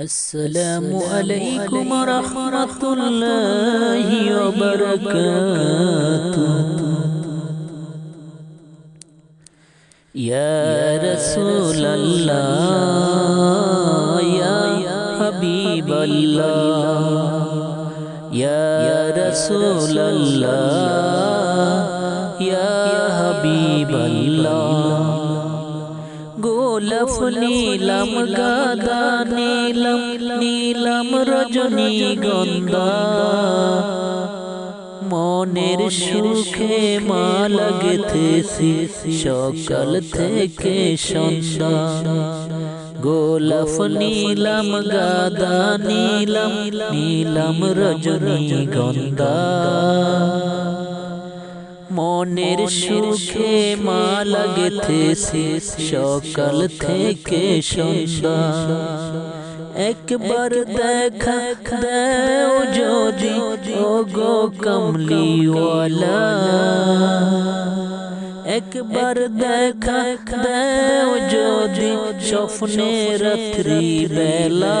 السلام عليكم ورحمة الله وبركاته. يا رسول الله يا حبيب الله يا رسول الله يا حبيب الله. গোলাপ নীলম গাদা নীলম নীলম রজনী গন্ধা মনের সুখে মা লাগতেছি সকাল থেকে সন্ধ্যা। গোলাপ নীলম গাদা নীলম নীলম রজনী গন্ধা মনের সুখে মা লাগতেছে সকাল থেকে সন্ধ্যা একবার দেখা দেও যদি ও গো কমলিওয়ালা একবার দেখা দেও যদি স্বপ্নে রাত্রি বেলা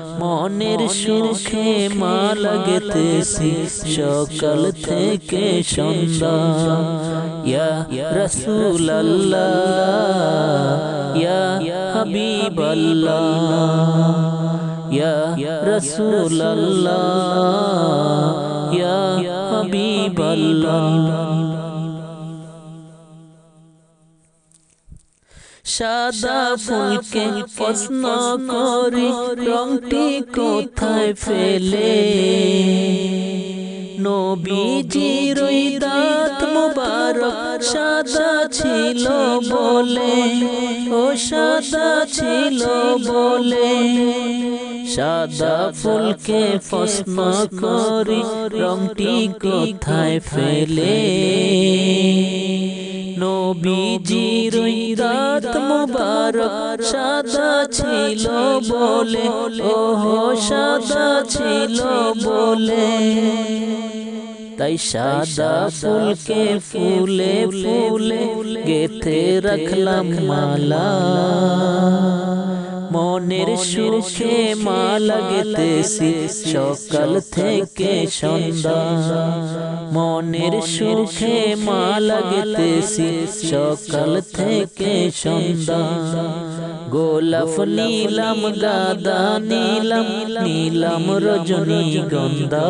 মনের সুখে মা লাগতেছি সকাল থেকে সন্ধ্যা ইয়া রসুল আল্লাহ ইয়া হাবিব আল্লাহ ইয়া রসুল আল্লাহ ইয়া হাবিব আল্লাহ সাদা ফুলকে প্রশ্ন করি রংটি কোথায় ফেলে? নবীজির জিরুই দাঁত মুবারক সাদা ছিল বলে ও সাদা ছিল বলে। সাদা ফুলকে প্রশ্ন করি, রংটি কোথায় ফেলে? নবীজির রাত মুবারক সাদা ছিল বলে, ওহো, সাদা ছিল বলে। তাই সাদা ফুলকে ফুলে ফুলে গেথে রাখলাম মালা। মনের সুখে মা লাগতেছি সকাল থেকে সন্ধ্যা। মনের সুখে মা লাগতেছি সকাল থেকে সন্ধ্যা। গোলাপ নীলাম, গাদা নীলাম নীলাম রজনী গন্ধা।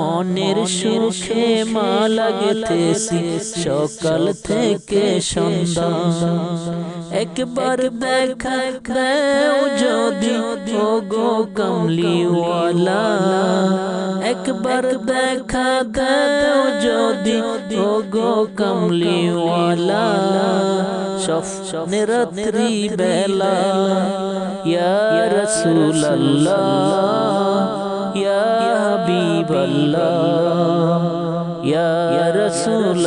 মনের সুখে মা লাগতেছি সকাল থেকে সন্ধ্যা একবার দেখা দেও যদি ও গো কমলিওয়ালা একবার দেখা দেও যদি ও গো কমলিওয়ালা স্বপ্নে রাত্রি বেলা ইয়া রসুল আল্লাহ ইয়া হাবিব ইয়া রসুল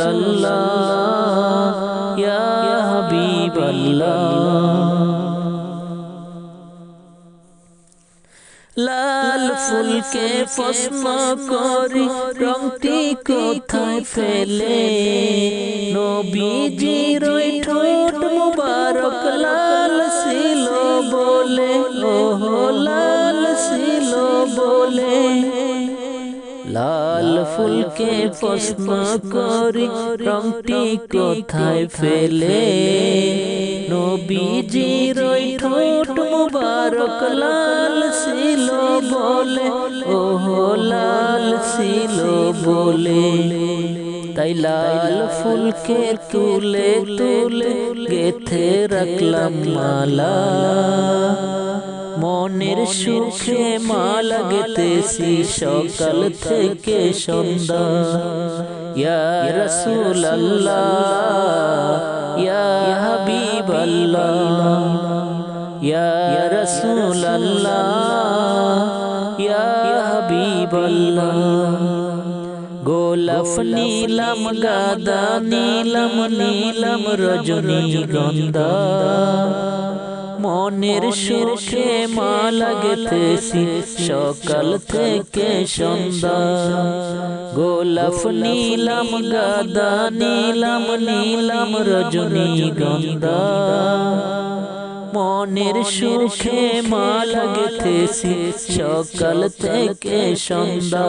ইয়া হাবিব লাল ফুলকে প্রশ্ন করি রংটি কোথায় ফেলে? নবীজির ওই ঠোঁট মুবারক লাল ছিল বলে, ওহো, লাল ছিল বলে। লাল ফুলকে প্রশ্ন করি রংটি কোথায় ফেলে? নবীজির ওই ঠোঁট মুবারক লাল ছিল বলে। ওহো লাল ছিল বলে। তাই লাল ফুলকে তুলে তুলে গেথে রাখলাম মালা। মনের সুখে মা লাগতেছি সকাল থেকে সন্ধ্যা। ইয়া রাসূলুল্লাহ ইয়া হাবিবাল্লাহ ইয়া রাসূলুল্লাহ ইয়া হাবিবাল্লাহ। গোলাপ নীলম গাদা নীলম নীলম রজনী গন্ধা। মনের সুখে মা লাগতেছি। সকাল থেকে সন্ধ্যা। গোলাপ নীলম, গাদা নীলম নীলম রজনী গন্ধা। মনের সুখে মা লাগতেছি। সকাল থেকে সন্ধ্যা।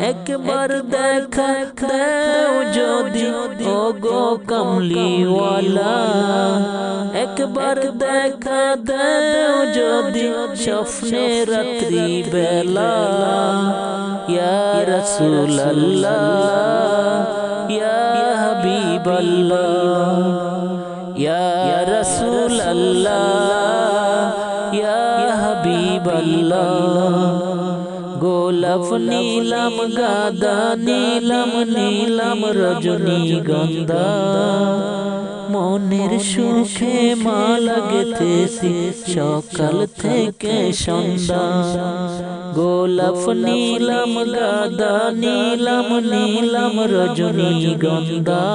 একবার দেখা দাও যদি ও গো কমলিওয়ালা। একবার দেখা দাও যদি স্বপ্নে রাত্রি বেলা ইয়া রাসূলুল্লাহ ইয়া হাবিবাল্লাহ ইয়া রাসূলুল্লাহ ইয়া হাবিবাল্লাহ গোলাপ নীলম গাদা নীলম নীলম রজনী গন্ধা মনের সুখে মা লাগতেছি। সকাল থেকে সন্ধ্যা। গোলাপ নীলম গাদা নীলম নীলম রজনী গন্ধা।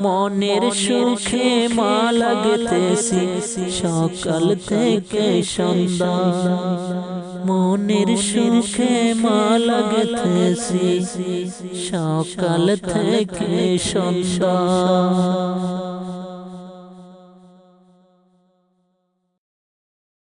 মনের সুখে মা লাগতেছি। সকাল থেকে সন্ধ্যা। মনের সুখে মা লাগতেছি সকাল থেকে সন্ধ্যা।